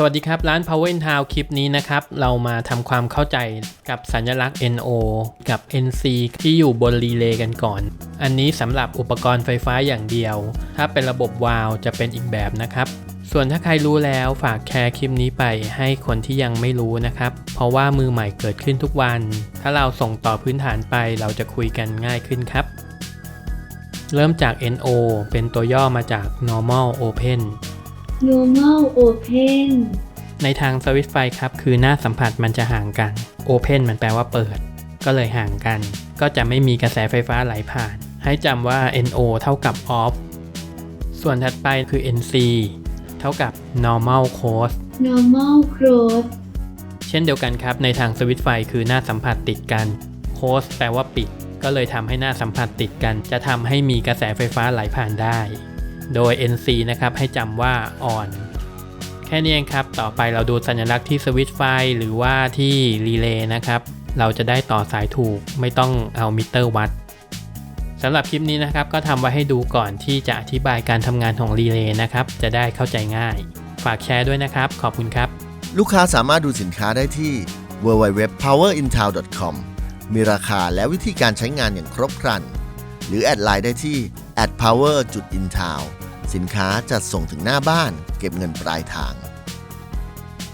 สวัสดีครับ ร้าน Power in Town คลิปนี้นะครับ เรามาทำความเข้าใจกับสัญลักษณ์ NO กับ NC ที่อยู่บนรีเลย์กันก่อน อันนี้สำหรับอุปกรณ์ไฟฟ้าอย่างเดียว ถ้าเป็นระบบวาล์วจะเป็นอีกแบบนะครับ ส่วนถ้าใครรู้แล้วฝากแชร์คลิปนี้ไปให้คนที่ยังไม่รู้นะครับ เพราะว่ามือใหม่เกิดขึ้นทุกวัน ถ้าเราส่งต่อพื้นฐานไปเราจะคุยกันง่ายขึ้นครับ เริ่มจาก NO เป็นตัวย่อมาจาก normal open normal open ในทางสวิตช์ไฟครับ คือหน้าสัมผัสมันจะห่างกัน Open มันแปลว่าเปิด ก็เลยห่างกัน ก็จะไม่มีกระแสไฟฟ้าไหลผ่าน ให้จำว่า NO เท่ากับ off ส่วนถัดไปคือ NC เท่ากับ normal close normal close เช่นเดียวกันครับ ในทางสวิตช์ไฟคือหน้าสัมผัสติดกัน close แปลว่าปิด ก็เลยทำให้หน้าสัมผัสติดกัน จะทำให้มีกระแสไฟฟ้าไหลผ่านได้ โดย NC นะครับให้จำว่า on แค่นี้เองครับ ต่อไปเราดูสัญลักษณ์ที่สวิตช์ไฟหรือว่าที่รีเลย์นะครับ เราจะได้ต่อสายถูกไม่ต้องเอามิเตอร์วัดสำหรับคลิปนี้นะครับก็ทำไว้ให้ดูก่อนที่จะอธิบายการทำงานของรีเลย์นะครับ จะได้เข้าใจง่าย ฝากแชร์ด้วยนะครับ ขอบคุณครับ ลูกค้าสามารถดูสินค้าได้ที่ www.powerintown.com มีราคาและวิธีการใช้งานอย่างครบครัน หรือแอดไลน์ได้ที่ @power.intown สินค้าจัดส่งถึงหน้าบ้าน เก็บเงินปลายทาง